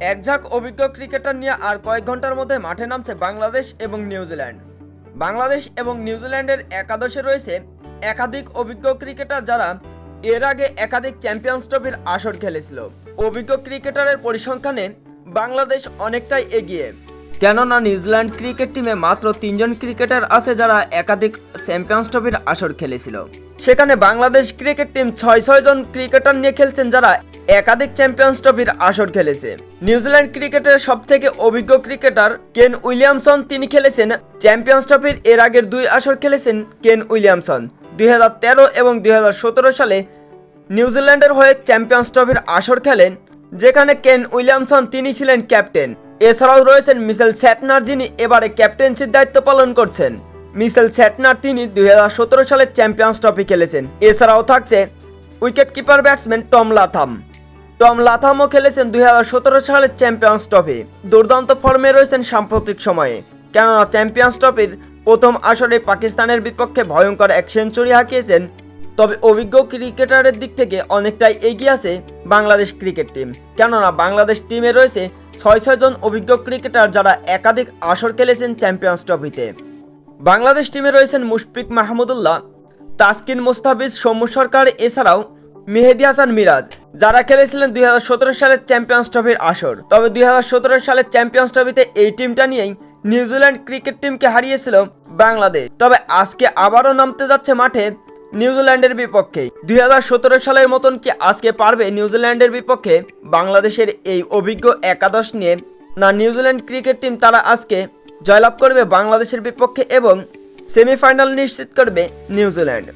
একঝাঁক অভিজ্ঞ ক্রিকেটার নিয়ে আর কয়েক ঘণ্টার মধ্যে মাঠে নামছে বাংলাদেশ এবং নিউজিল্যান্ড। বাংলাদেশ এবং নিউজিল্যান্ডের একাদশে রয়েছে একাধিক অভিজ্ঞ ক্রিকেটার যারা এর আগে একাধিক চ্যাম্পিয়ন্স ট্রফির আসর খেলেছিল। অভিজ্ঞ ক্রিকেটারের পরিসংখ্যানে বাংলাদেশ অনেকটাই এগিয়ে। কেননা নিউজিল্যান্ড ক্রিকেট টিমে মাত্র তিনজন ক্রিকেটার আছে যারা একাধিক চ্যাম্পিয়ন্স ট্রফির আসর খেলেছিল। সেখানে বাংলাদেশ ক্রিকেট টিম ছয় ছয় জন ক্রিকেটার নিয়ে খেলছেন যারা একাধিক চ্যাম্পিয়ন্স ট্রফির আসর খেলেছে। নিউজিল্যান্ড ক্রিকেটের সব থেকে অভিজ্ঞ ক্রিকেটার কেন উইলিয়ামসন, তিনি খেলেছেন চ্যাম্পিয়ন্স ট্রফির এর আগের দুই আসর খেলেছেন কেন উইলিয়ামসন। দুই হাজার তেরো এবং দুই হাজার সতেরো সালে নিউজিল্যান্ডের হয়ে চ্যাম্পিয়ন্স ট্রফির আসর খেলেন, যেখানে কেন উইলিয়ামসন, তিনি ছিলেন ক্যাপ্টেন। এছাড়াও রয়েছেন মিসেল স্যাটনার, যিনি এবারে ক্যাপ্টেন্সির দায়িত্ব পালন করছেন। মিসেল স্যাটনার তিনি দুই সালে চ্যাম্পিয়ন্স ট্রফি খেলেছেন। এছাড়াও থাকছে wicket keeper batsman Tom Latham. Tom লাথামও খেলেছেন দুই হাজার সতেরো সালের চ্যাম্পিয়ন্স ট্রফি। দুর্দান্ত ফর্মে রয়েছেন সাম্প্রতিক সময়ে। কেননা চ্যাম্পিয়ন্স ট্রফির প্রথম আসরে পাকিস্তানের বিপক্ষে ভয়ঙ্কর এক সেঞ্চুরি হাঁকিয়েছেন, তবে অভিজ্ঞ ক্রিকেটারের দিক থেকে অনেকটাই এগিয়ে আছে বাংলাদেশ ক্রিকেট টিম। কেননা বাংলাদেশ টিমে রয়েছে ছয় ছয় জন অভিজ্ঞ ক্রিকেটার যারা একাধিক আসর খেলেছেন চ্যাম্পিয়ন্স ট্রফিতে। বাংলাদেশ টিমে রয়েছেন মুশফিক মাহমুদুল্লাহ, তাসকিন মোস্তাফিজ, সৌম্য সরকার, এছাড়াও মেহেদি হাসান মিরাজ, যারা খেলেছিলেন দুই হাজার সতেরো সালের চ্যাম্পিয়ন্স ট্রফির আসর। তবে দুই সালের চ্যাম্পিয়ন্স ট্রফিতে এই টিমটা নিয়েই নিউজিল্যান্ড ক্রিকেট টিমকে হারিয়েছিল বাংলাদেশ। তবে আজকে আবারও নামতে যাচ্ছে মাঠে নিউজিল্যান্ডের বিপক্ষে। দুই হাজার সতেরো সালের মতন কি আজকে পারবে নিউজিল্যান্ডের বিপক্ষে? বাংলাদেশের এই অভিজ্ঞ একাদশ নিয়ে না নিউজিল্যান্ড ক্রিকেট টিম তারা আজকে জয়লাভ করবে বাংলাদেশের বিপক্ষে এবং সেমিফাইনাল নিশ্চিত করবে নিউজিল্যান্ড।